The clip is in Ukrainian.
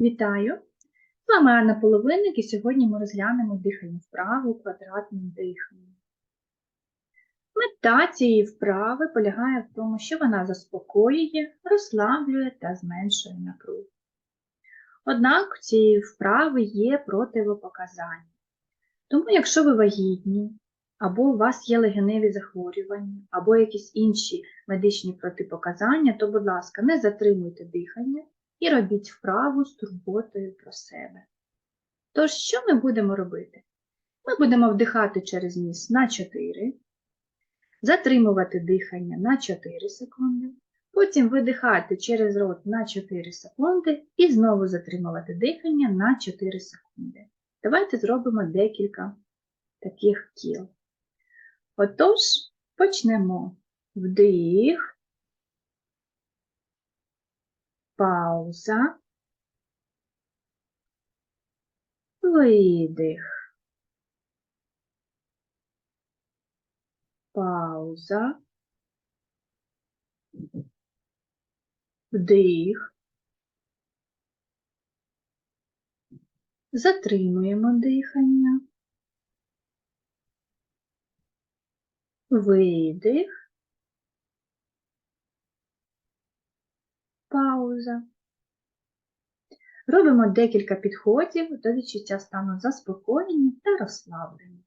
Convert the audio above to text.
Вітаю! З вами Анна Половинник і сьогодні ми розглянемо дихальну вправу квадратним диханням. Мета цієї вправи полягає в тому, що вона заспокоює, розслаблює та зменшує напругу. Однак у цієї вправи є противопоказання. Тому, якщо ви вагітні, або у вас є легеневі захворювання, або якісь інші медичні протипоказання, то, будь ласка, не затримуйте дихання і робіть вправу з турботою про себе. Тож, що ми будемо робити? Ми будемо вдихати через ніс на 4, затримувати дихання на 4 секунди, потім видихати через рот на 4 секунди і знову затримувати дихання на 4 секунди. Давайте зробимо декілька таких кіл. Отож, почнемо. Вдих, пауза, видих, пауза, вдих, затримуємо дихання, видих, пауза. Робимо декілька підходів до відчуття стану заспокоєння та розслаблення.